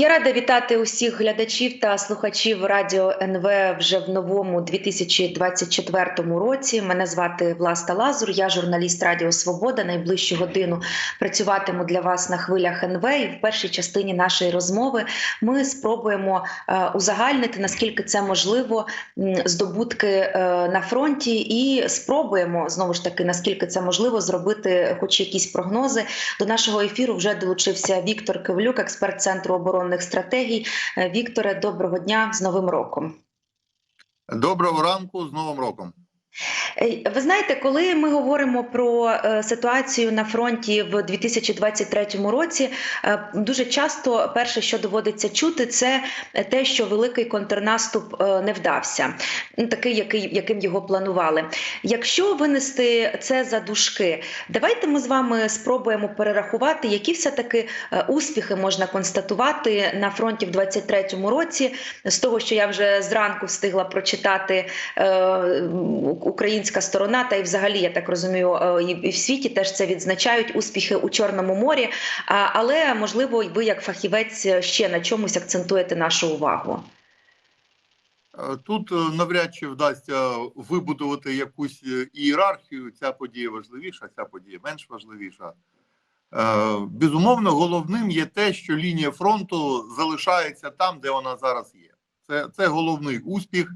Я рада вітати усіх глядачів та слухачів радіо НВ вже в новому 2024 році. Мене звати Власта Лазур. Я журналіст Радіо Свобода. Найближчу годину працюватиму для вас на хвилях НВ. І в першій частині нашої розмови ми спробуємо е, узагальнити наскільки це можливо здобутки е, на фронті, і спробуємо знову ж таки наскільки це можливо зробити, хоч якісь прогнози. До нашого ефіру вже долучився Віктор Кивлюк, експерт центру оборонних стратегій. Е, Вікторе, доброго дня з Новим роком. Доброго ранку з Новим роком. Ви знаєте, коли ми говоримо про е, ситуацію на фронті в 2023 році, е, дуже часто перше, що доводиться чути, це те, що великий контрнаступ е, не вдався, ну, такий, який, яким його планували. Якщо винести це за дужки, давайте ми з вами спробуємо перерахувати, які все таки успіхи можна констатувати на фронті в 2023 році, з того, що я вже зранку встигла прочитати. Українська сторона, та й взагалі, я так розумію, е, і в світі теж це відзначають успіхи у Чорному морі. Але можливо, ви, як фахівець, ще на чомусь акцентуєте нашу увагу. Е, Тут е, навряд чи вдасться вибудувати якусь ієрархію. Ця подія важливіша, ця подія менш важливіша. Безумовно, головним є те, що лінія фронту залишається там, де вона зараз є. Це, це головний успіх.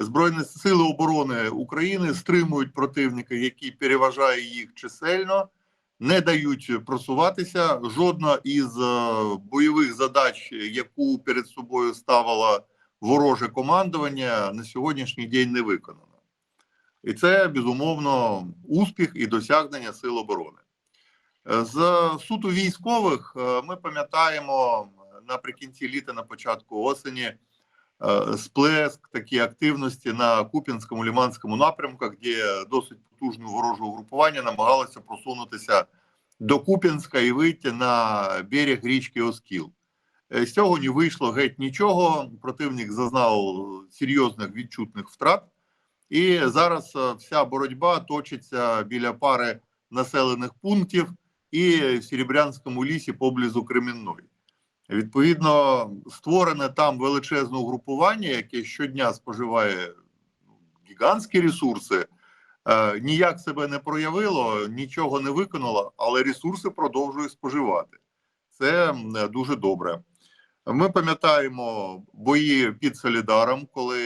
Збройні сили оборони України стримують противника, який переважає їх чисельно, не дають просуватися. Жодна із е, бойових задач, яку перед собою ставила вороже командування, на сьогоднішній день не виконано. І це безумовно успіх і досягнення сил оборони. Е, З суто військових е, ми пам'ятаємо наприкінці літа, на початку осені сплеск такі активності на Куп'янському ліманському напрямку, де досить потужне вороже угрупування намагалося просунутися до Куп'янська і вийти на берег річки Оскіл. Е, З цього не вийшло геть нічого. Противник зазнав серйозних відчутних втрат, і зараз е, вся боротьба точиться біля пари населених пунктів і в Серебрянському лісі поблизу Кремінної. Відповідно, створене там величезне угрупування, яке щодня споживає ну, гігантські ресурси, е, ніяк себе не проявило, нічого не виконало, але ресурси продовжує споживати. Це дуже добре. Ми пам'ятаємо бої під Солідаром, коли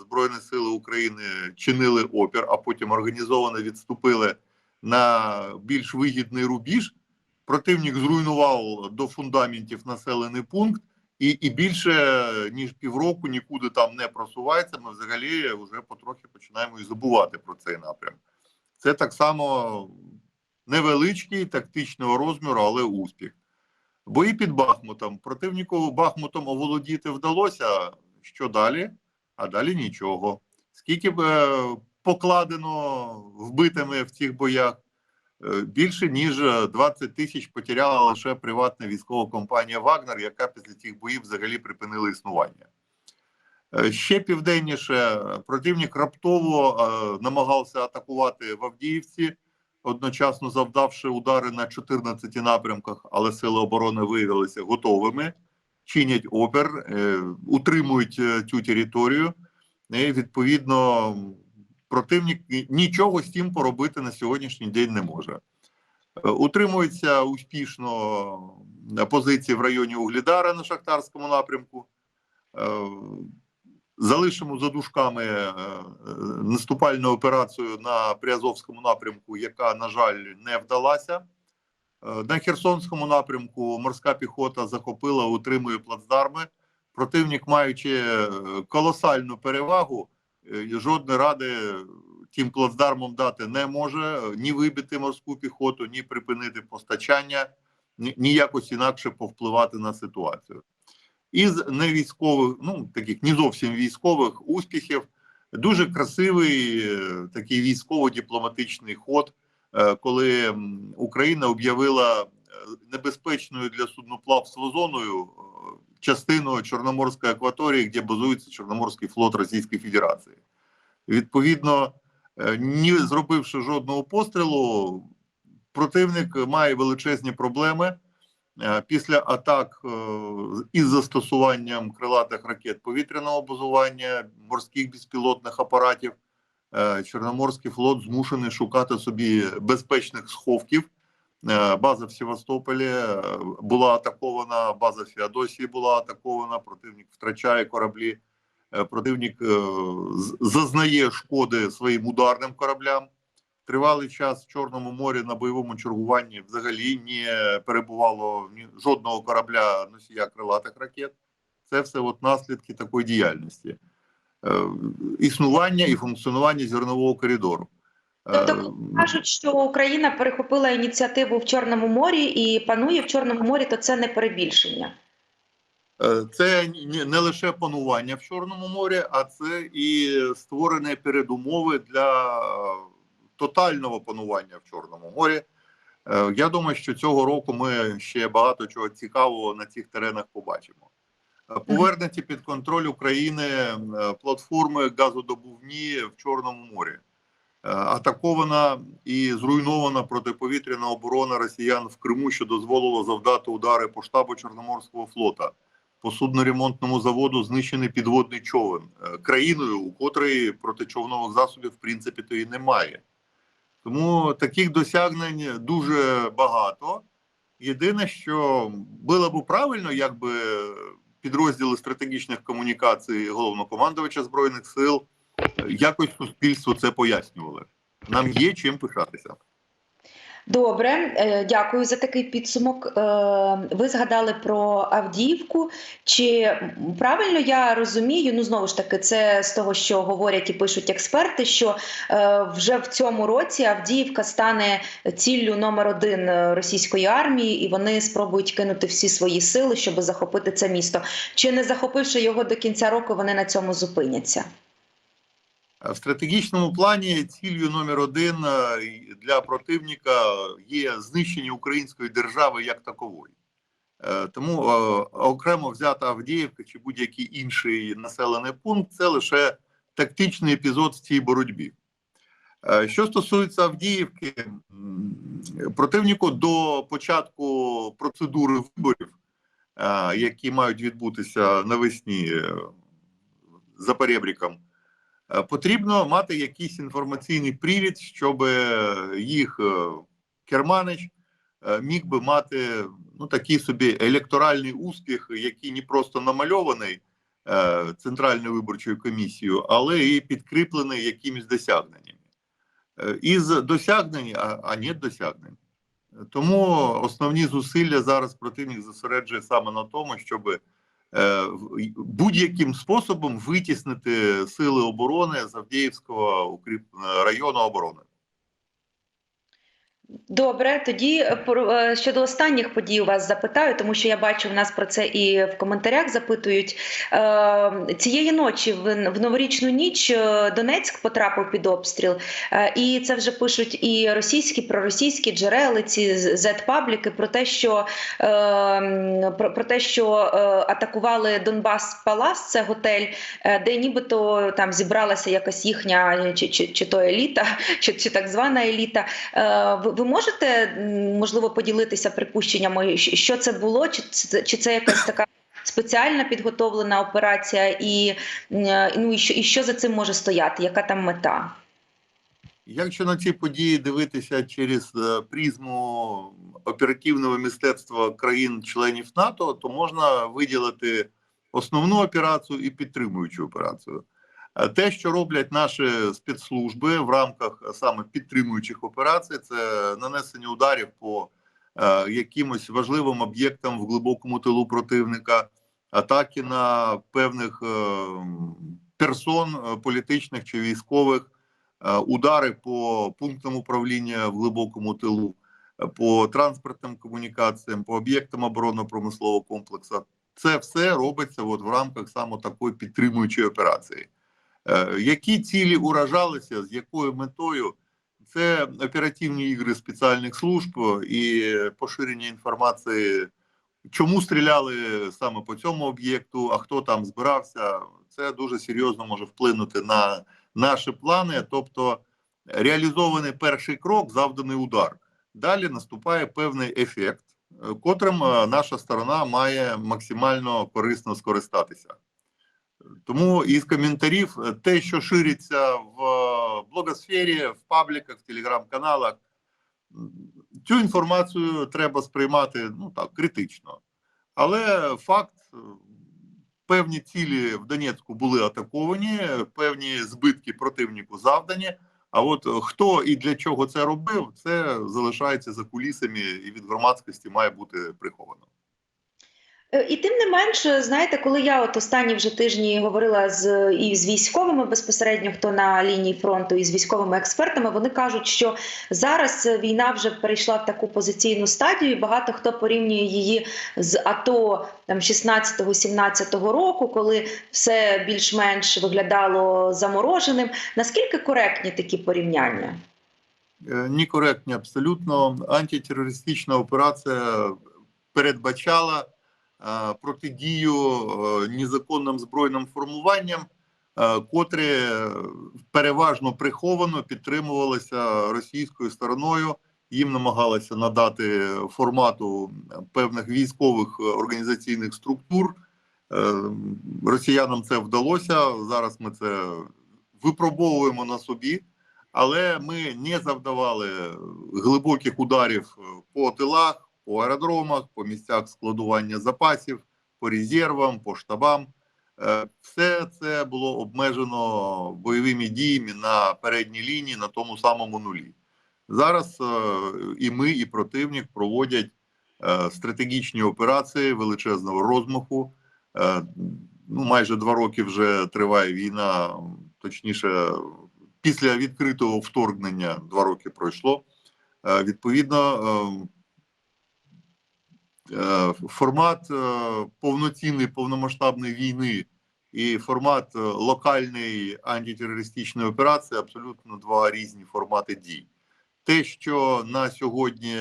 Збройні Сили України чинили опір, а потім організовано відступили на більш вигідний рубіж. Противник зруйнував до фундаментів населений пункт, і, і більше ніж півроку нікуди там не просувається. Ми взагалі вже потрохи починаємо і забувати про цей напрям. Це так само невеличкий тактичного розміру, але успіх. Бої під Бахмутом. Противнику Бахмутом оволодіти вдалося. Що далі? А далі нічого. Скільки б е, покладено вбитими в цих боях? Е, Більше ніж 20 тисяч потеряла лише приватна військова компанія Вагнер, яка після цих боїв взагалі припинила існування. Е, Ще південніше противник раптово е, намагався атакувати в Авдіївці, одночасно завдавши удари на 14 напрямках, але сили оборони виявилися готовими, чинять опір, е, утримують е, цю територію. І відповідно противник нічого з цим поробити на сьогоднішній день не може. Е, Утримується успішно позиції в районі Углідара на Шахтарському напрямку. Е, Залишимо за дужками е, наступальну операцію на Приазовському напрямку, яка, на жаль, не вдалася. На Херсонському напрямку морська піхота захопила, утримує плацдарми. Противник, маючи колосальну перевагу, жодної ради тим плацдармом дати не може е, ні вибити морську піхоту, ні припинити постачання, ні, ні якось інакше повпливати на ситуацію. Із невійськових, ну таких не зовсім військових успіхів, дуже красивий е, такий військово-дипломатичний ход, е, коли Україна об'явила е, небезпечною для судноплавства зоною е, частину Чорноморської акваторії, де базується Чорноморський флот Російської Федерації. Відповідно, не зробивши жодного пострілу, противник має величезні проблеми. е, після атак е, із застосуванням крилатих ракет повітряного базування, морських безпілотних апаратів, е, Чорноморський флот змушений шукати собі безпечних сховків. Е, База в Севастополі е, була атакована, база в Феодосії була атакована. Противник втрачає кораблі. Е, Противник зазнає шкоди своїм ударним кораблям. Тривалий час в Чорному морі на бойовому чергуванні взагалі не перебувало жодного корабля носія крилатих ракет. Це все от наслідки такої діяльності. Існування і функціонування зернового коридору. Е, Тобто Кажуть, що Україна перехопила ініціативу в Чорному морі і панує в Чорному морі, то це не перебільшення. Е, Це не лише панування в Чорному морі, а це і створені передумови для е, тотального панування в Чорному морі. Е, Я думаю, що цього року ми ще багато чого цікавого на цих теренах побачимо. Е, Повернуті під контроль України е, платформи газодобувні в Чорному морі. Е, Атакована і зруйнована протиповітряна оборона росіян в Криму, що дозволило завдати удари по штабу Чорноморського флота. По судноремонтному заводу знищений підводний човен Е, країною, у котрої протичовнових засобів в принципі то і немає. Тому таких досягнень дуже багато. Єдине, що було б правильно, якби підрозділи стратегічних комунікацій головнокомандувача збройних сил якось суспільству це пояснювали. Нам є чим пишатися. Добре, е, дякую за такий підсумок. Е, Ви згадали про Авдіївку. Чи правильно я розумію? Ну знову ж таки, це з того, що говорять і пишуть експерти, що е, вже в цьому році Авдіївка стане ціллю номер один російської армії, і вони спробують кинути всі свої сили, щоб захопити це місто. Чи не захопивши його до кінця року, вони на цьому зупиняться? В стратегічному плані ціллю номер один е, для противника є знищення української держави як такової. Е, Тому е, окремо взята Авдіївка чи будь-який інший населений пункт це лише тактичний епізод в цій боротьбі. Що стосується Авдіївки, противнику до початку процедури виборів, які мають відбутися навесні за перебріком, Потрібно мати якийсь інформаційний привід, щоб їх е, керманич е, міг би мати ну такий собі електоральний успіх, який не просто намальований е, центральною виборчою комісією, але і підкріплений якимись досягненнями. Е, Із досягнень, а, а нет досягнень. Тому основні зусилля зараз противник зосереджує саме на тому, щоб е, в- будь-яким способом витіснити сили оборони Завдіївського Авдіївського району оборони. Добре, тоді е, е, щодо останніх подій у вас запитаю, тому що я бачу, в нас про це і в коментарях запитують. Е, Цієї ночі в новорічну ніч Донецьк потрапив під обстріл, і це вже пишуть і російські, проросійські джерела, ці Z-пабліки про те, що про, те, що атакували Донбас Палас, це готель, де нібито там зібралася якась їхня чи, чи, чи то еліта, чи, чи так звана еліта. Е, Ви, можете можливо поділитися припущеннями, що це було, чи це, чи це якась така спеціальна підготовлена операція, і, ну, і, що, і що за цим може стояти? Яка там мета? Якщо на ці події дивитися через е, призму оперативного мистецтва країн-членів НАТО, то можна виділити основну операцію і підтримуючу операцію. Е, Те, що роблять наші спецслужби в рамках саме підтримуючих операцій, це нанесення ударів по е, якимось важливим об'єктам в глибокому тилу противника, атаки на певних е, персон е, політичних чи військових е, удари по пунктам управління в глибокому тилу, е, по транспортним комунікаціям, по об'єктам оборонно-промислового комплексу. Це все робиться от в рамках саме такої підтримуючої операції. Е, Які цілі уражалися, з якою метою? Це оперативні ігри спеціальних служб і поширення інформації, чому стріляли саме по цьому об'єкту, а хто там збирався. Це дуже серйозно може вплинути на наші плани, тобто реалізований перший крок, завданий удар. Далі наступає певний ефект, котрим е, наша сторона має максимально корисно скористатися. Тому із коментарів е, те, що шириться в е, блогосфері, в пабліках, в телеграм-каналах, цю інформацію треба сприймати ну так критично. Але факт, е, певні цілі в Донецьку були атаковані, певні збитки противнику завдані. А от хто і для чого це робив, це залишається за кулісами і від громадськості має бути приховано. Е, І тим не менше, знаєте, коли я от останні вже тижні говорила з і з військовими безпосередньо, хто на лінії фронту, і з військовими експертами, вони кажуть, що зараз війна вже перейшла в таку позиційну стадію. і Багато хто порівнює її з АТО там 16-17 року, коли все більш-менш виглядало замороженим. Наскільки коректні такі порівняння? Е, Некоректні абсолютно. Антитерористична операція передбачала протидію е, незаконним збройним формуванням, е, котрі е, переважно приховано підтримувалися російською стороною. Їм намагалися надати формату певних військових е, організаційних структур. Е, Росіянам це вдалося. Зараз ми це випробовуємо на собі але ми не завдавали глибоких ударів е, по тилах, по аеродромах, по місцях складування запасів, по резервам, по штабам. Е, Все це було обмежено бойовими діями на передній лінії на тому самому нулі. Зараз е, і ми, і противник проводять е, стратегічні операції величезного розмаху. Ну, майже два роки вже триває війна, точніше, після відкритого вторгнення два роки пройшло. Відповідно, формат е, повноцінної повномасштабної війни і формат е, локальної антитерористичної операції абсолютно два різні формати дій. Те, що на сьогодні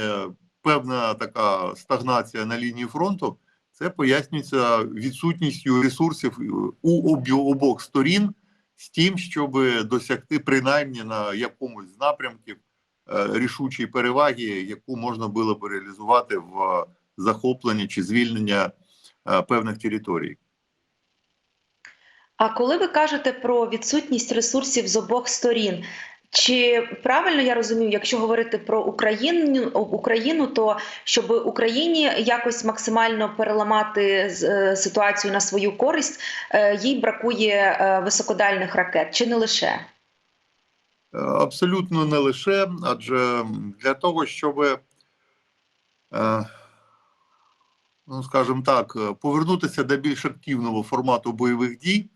певна така стагнація на лінії фронту, це пояснюється відсутністю ресурсів у обох сторін з тим, щоб досягти принаймні на якомусь з напрямків е, рішучої переваги, яку можна було б реалізувати в захопленні чи звільнення е, певних територій. А коли ви кажете про відсутність ресурсів з обох сторін, чи правильно я розумію, якщо говорити про Україну, Україну, то щоб Україні якось максимально переламати е, ситуацію на свою користь, е, їй бракує високодальних ракет, чи не лише? Абсолютно не лише, адже для того, щоб, ну скажімо так, е, повернутися до більш активного формату бойових дій,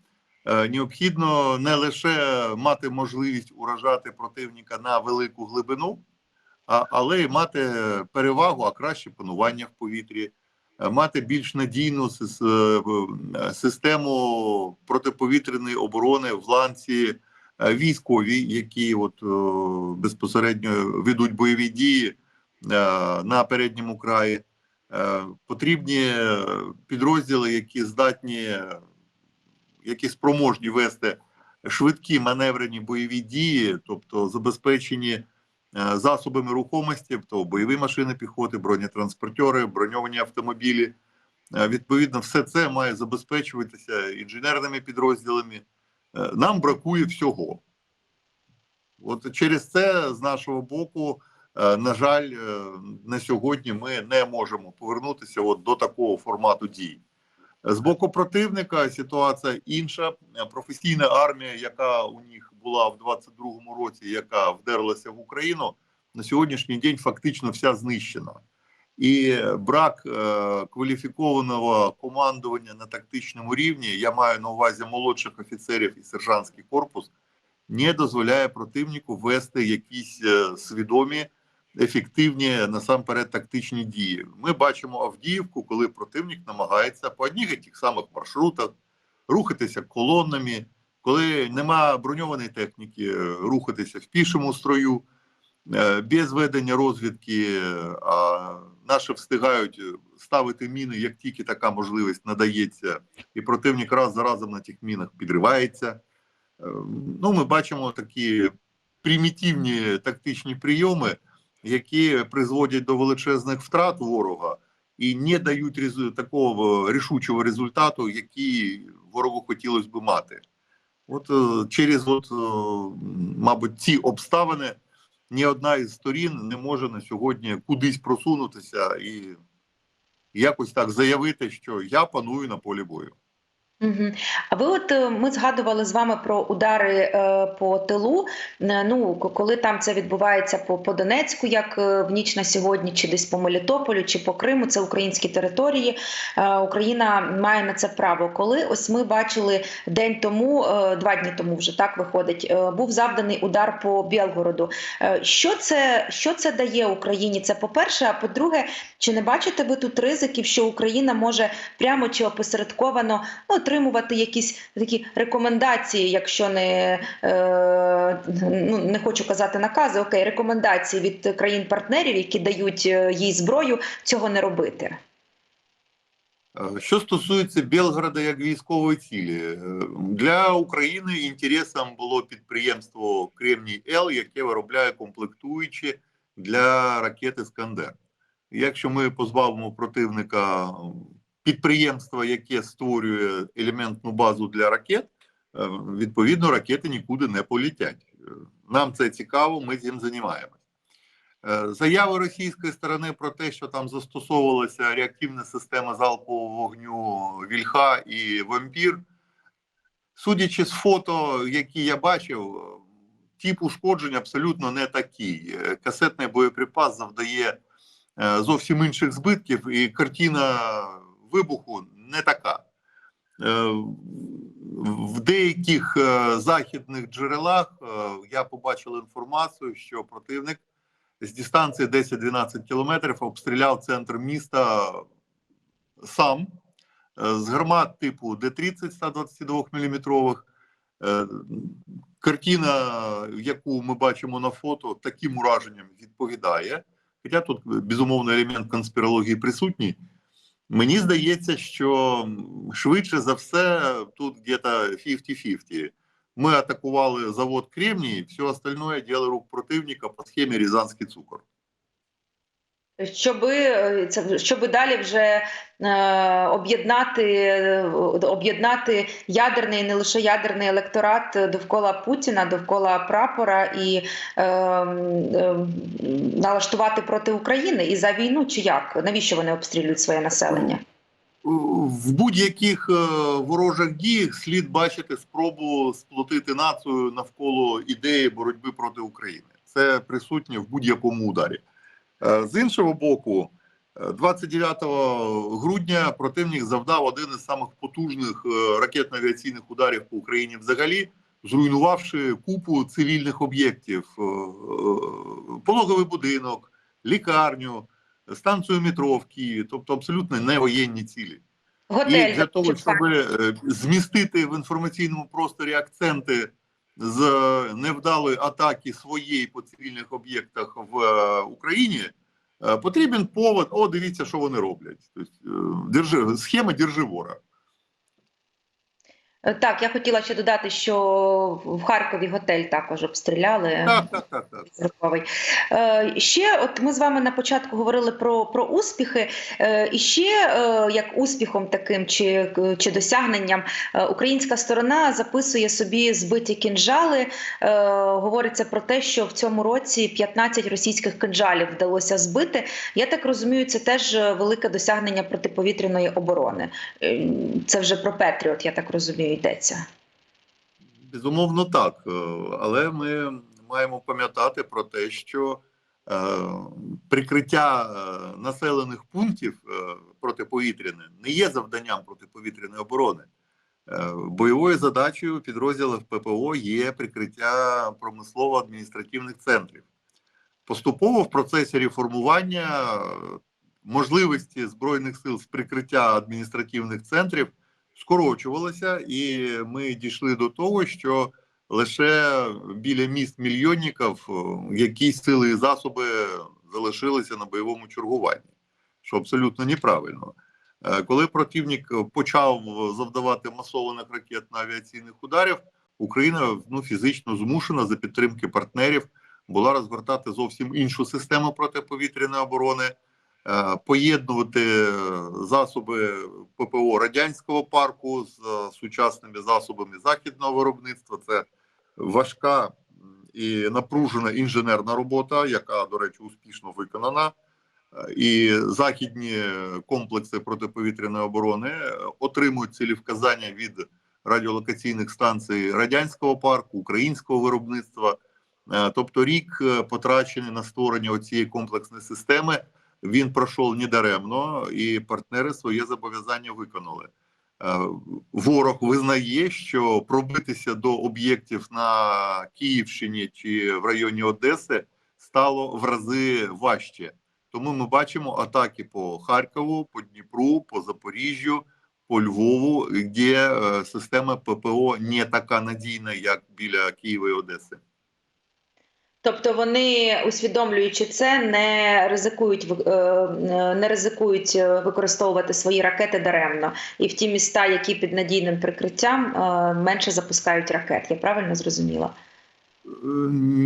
е, необхідно не лише мати можливість уражати противника на велику глибину, але й мати перевагу, а краще панування в повітрі, е, мати більш надійну сис- систему протиповітряної оборони в ланці військові, які от безпосередньо ведуть бойові дії на передньому краї. Потрібні підрозділи, які здатні, які спроможні вести швидкі маневрені бойові дії, тобто забезпечені е, засобами рухомості, тобто бойові машини піхоти, бронетранспортери, броньовані автомобілі. Е, Відповідно, все це має забезпечуватися інженерними підрозділами. Е, Нам бракує всього. От через це з нашого боку, на жаль, е, на сьогодні ми не можемо повернутися от до такого формату дій. З боку противника ситуація інша. Е, Професійна армія, яка у них була в 22-му році, яка вдерлася в Україну, на сьогоднішній день фактично вся знищена. І брак е, кваліфікованого командування на тактичному рівні, я маю на увазі молодших офіцерів і сержантський корпус, не дозволяє противнику вести якісь е, свідомі, ефективні насамперед тактичні дії. Ми бачимо Авдіївку, коли противник намагається по одних і тих самих маршрутах рухатися колонами, коли нема броньованої техніки, е, рухатися в пішому строю. Е, без ведення розвідки, е, а наші встигають ставити міни, як тільки така можливість надається, і противник раз за разом на тих мінах підривається. Ну, ми бачимо такі примітивні тактичні прийоми, які призводять до величезних втрат ворога і не дають такого рішучого результату, який ворогу хотілося би мати. От е, через от, е, мабуть, ці обставини ні одна із сторін не може на сьогодні кудись просунутися і якось так заявити, що я паную на полі бою. А ви от е, ми згадували з вами про удари е, по тилу. Ну коли там це відбувається по, по Донецьку, як е, в ніч на сьогодні, чи десь по Мелітополю, чи по Криму, це українські території. Україна має на це право. Коли ось ми бачили день тому, два дні тому вже так виходить, був завданий удар по Білгороду. Що це, що це дає Україні? Це по-перше, а по-друге, чи не бачите ви тут ризиків, що Україна може прямо чи опосередковано ну, отримувати якісь такі рекомендації, якщо не е, ну не хочу казати накази, окей, рекомендації від країн-партнерів, які дають е, їй зброю, цього не робити. Е, Що стосується Белгорода як військової цілі, е, для України інтересом було підприємство Кремній Л, яке виробляє комплектуючі для ракет Іскандер. Якщо ми позбавимо противника підприємства, яке створює елементну базу для ракет, е, відповідно ракети нікуди не політять. Е, Нам це цікаво, ми цим займаємося. Е, Заяви російської сторони про те, що там застосовувалася реактивна система залпового вогню Вільха і Вампір. Судячи з фото, які я бачив, тип ушкоджень абсолютно не такий. Касетний боєприпас завдає зовсім інших збитків, і картина вибуху не така. Е, В деяких е, західних джерелах е, я побачив інформацію, що противник з дистанції 10-12 кілометрів обстріляв центр міста сам з гармат типу Д-30 122 мм. Картина, яку ми бачимо на фото, таким ураженням відповідає. Хоча тут безумовно елемент конспірології присутній. Мені здається, що швидше за все тут где-то 50-50. Ми атакували завод Кремній, все остальное діяли рук противника по схемі Рязанський цукор. Щоби е, щоби далі вже е, об'єднати е, об'єднати ядерний не лише ядерний електорат довкола Путіна, довкола прапора і е, е, налаштувати проти України і за війну, чи як навіщо вони обстрілюють своє населення? В будь-яких ворожих діях слід бачити спробу сплотити націю навколо ідеї боротьби проти України. Це присутнє в будь-якому ударі. Е, З іншого боку, е, 29 грудня противник завдав один із самих потужних е, ракетно-авіаційних ударів по Україні взагалі, зруйнувавши купу цивільних об'єктів, е, е, пологовий будинок, лікарню, станцію метро в Києві, тобто абсолютно не воєнні цілі. Готель І для того, щоб е, змістити в інформаційному просторі акценти з е, невдалої атаки своєї по цивільних об'єктах в е, Україні, е, потрібен повод. О, дивіться, що вони роблять. Тобто, держи, схема держи вора. Е, Так, я хотіла ще додати, що в Харкові готель також обстріляли. Так, так, так, так. Е, ще, от ми з вами на початку говорили про, про успіхи, е, і ще як успіхом таким чи, чи досягненням українська сторона записує собі збиті кінжали. Говориться про те, що в цьому році 15 російських кинжалів вдалося збити. Я так розумію, це теж велике досягнення протиповітряної оборони. Це вже про Петріот, я так розумію, йдеться. Безумовно, так. Е, Але ми маємо пам'ятати про те, що е, прикриття е, населених пунктів протиповітряне не є завданням протиповітряної оборони. Бойовою задачею підрозділів ППО є прикриття промислово-адміністративних центрів. Поступово в процесі реформування можливості збройних сил з прикриття адміністративних центрів скорочувалося, і ми дійшли до того, що лише біля міст мільйонників е, якісь сили і засоби залишилися на бойовому чергуванні, що абсолютно неправильно. Е, Коли противник почав завдавати масованих ракетно-авіаційних ударів, Україна ну, фізично змушена за підтримки партнерів була розгортати зовсім іншу систему протиповітряної оборони, поєднувати е, засоби ППО радянського парку з е, сучасними засобами західного виробництва. Це важка і напружена інженерна робота, яка, до речі, успішно виконана. Е, І західні комплекси протиповітряної оборони отримують цілі вказання від радіолокаційних станцій радянського парку, українського виробництва. Тобто, рік потрачений на створення цієї комплексної системи. Він пройшов недаремно, і партнери своє зобов'язання виконали. Е, Ворог визнає, що пробитися до об'єктів на Київщині чи в районі Одеси стало в рази важче. Тому ми бачимо атаки по Харкову, по Дніпру, по Запоріжжю, по Львову, де е, система ППО не така надійна, як біля Києва і Одеси. Тобто вони, усвідомлюючи це, не ризикують е, е, не ризикують е, використовувати свої ракети даремно, і в ті міста, які під надійним прикриттям, менше запускають ракет. Я правильно зрозуміла?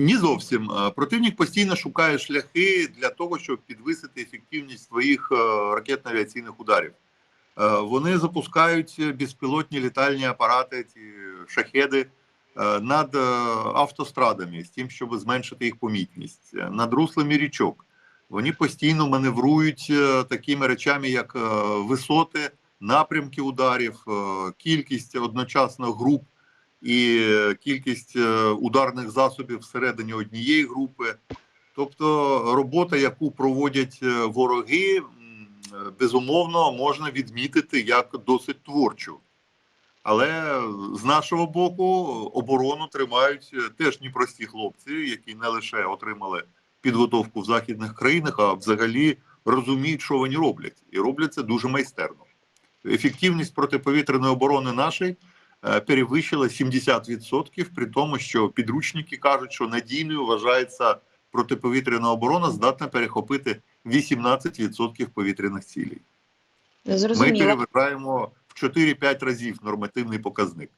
Ні зовсім. Противник постійно шукає шляхи для того, щоб підвисити ефективність своїх ракетно-авіаційних ударів. Вони запускають безпілотні літальні апарати, ці шахеди над е, автострадами з тим, щоб зменшити їх помітність, е, над руслами річок. Вони постійно маневрують е, такими речами, як е, висоти, напрямки ударів, е, кількість одночасно груп і е, кількість е, ударних засобів всередині однієї групи. Тобто робота, яку проводять е, вороги, е, безумовно можна відмітити як досить творчу. Але з нашого боку оборону тримають е, теж непрості хлопці, які не лише отримали підготовку в західних країнах, а взагалі розуміють, що вони роблять, і роблять це дуже майстерно. Ефективність протиповітряної оборони нашої е, перевищила 70%, при тому, що підручники кажуть, що надійною вважається протиповітряна оборона, здатна перехопити 18% повітряних цілей. Ми Зрозуміло. переважаємо в 4-5 разів нормативний показник.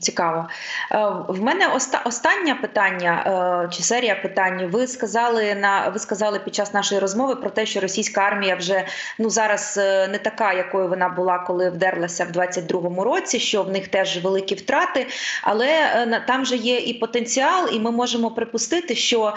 Цікаво. Е, В мене оста- останнє питання е, чи серія питань. Ви сказали на ви сказали під час нашої розмови про те, що російська армія вже ну зараз е, не така, якою вона була, коли вдерлася в 22-му році. Що в них теж великі втрати, але там же є і потенціал, і ми можемо припустити, що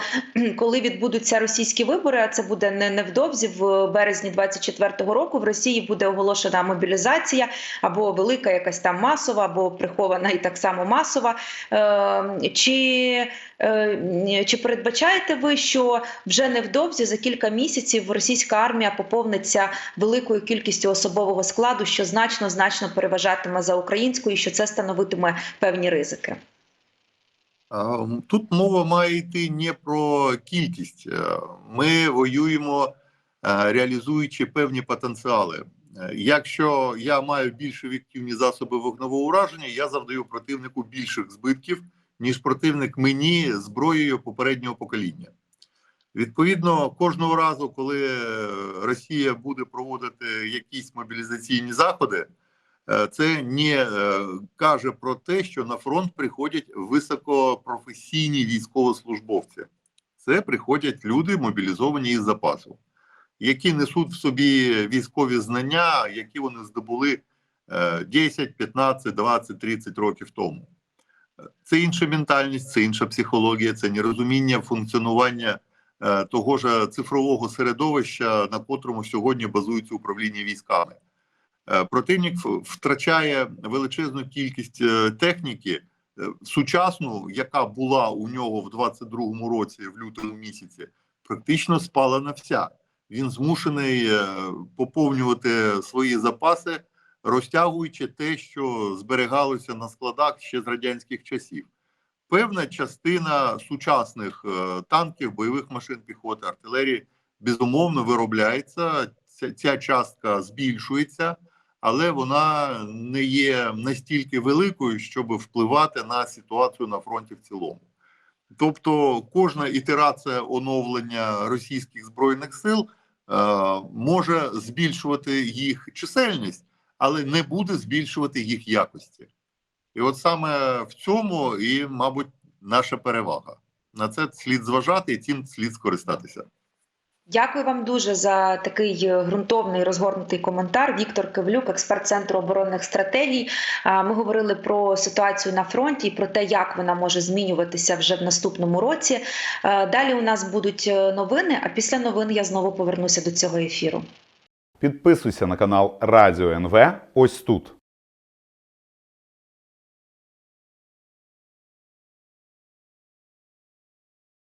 коли відбудуться російські вибори, а це буде не невдовзі в березні 24-го року. В Росії буде оголошена мобілізація або велика якась там масова, або прихована і так само масова. Е, Чи, е, чи передбачаєте ви, що вже невдовзі за кілька місяців російська армія поповниться великою кількістю особового складу, що значно значно переважатиме за українською, що це становитиме певні ризики? Тут мова має йти не про кількість. Е, Ми воюємо, реалізуючи певні потенціали. Якщо я маю більш ефективні засоби вогневого ураження, я завдаю противнику більших збитків, ніж противник мені зброєю попереднього покоління. Відповідно, кожного разу, коли е, Росія буде проводити якісь мобілізаційні заходи, Е, це не е, каже про те, що на фронт приходять високопрофесійні військовослужбовці. Це приходять люди, мобілізовані із запасу, які несуть в собі військові знання, які вони здобули е, 10, 15, 20, 30 років тому. Це інша ментальність, це інша психологія, це нерозуміння функціонування е, того ж цифрового середовища, на котрому сьогодні базується управління військами. Е, Противник втрачає величезну кількість е, техніки, сучасну, яка була у нього в 22-му році, в лютому місяці, практично спалена вся. Він змушений е, поповнювати свої запаси, розтягуючи те, що зберігалося на складах ще з радянських часів. Певна частина сучасних е, танків, бойових машин піхоти, артилерії безумовно виробляється. Ця, ця частка збільшується, але вона не є настільки великою, щоб впливати на ситуацію на фронті в цілому. Тобто, кожна ітерація оновлення російських збройних сил е, може збільшувати їх чисельність, але не буде збільшувати їх якості. І от саме в цьому і, мабуть, наша перевага. На це слід зважати і цим слід скористатися. Дякую вам дуже за такий е, ґрунтовний розгорнутий коментар. Віктор Кивлюк, експерт центру оборонних стратегій. Ми говорили про ситуацію на фронті і про те, як вона може змінюватися вже в наступному році. Е, Далі у нас будуть е, новини. А після новин я знову повернуся до цього ефіру. Підписуйся на канал Радіо НВ ось тут.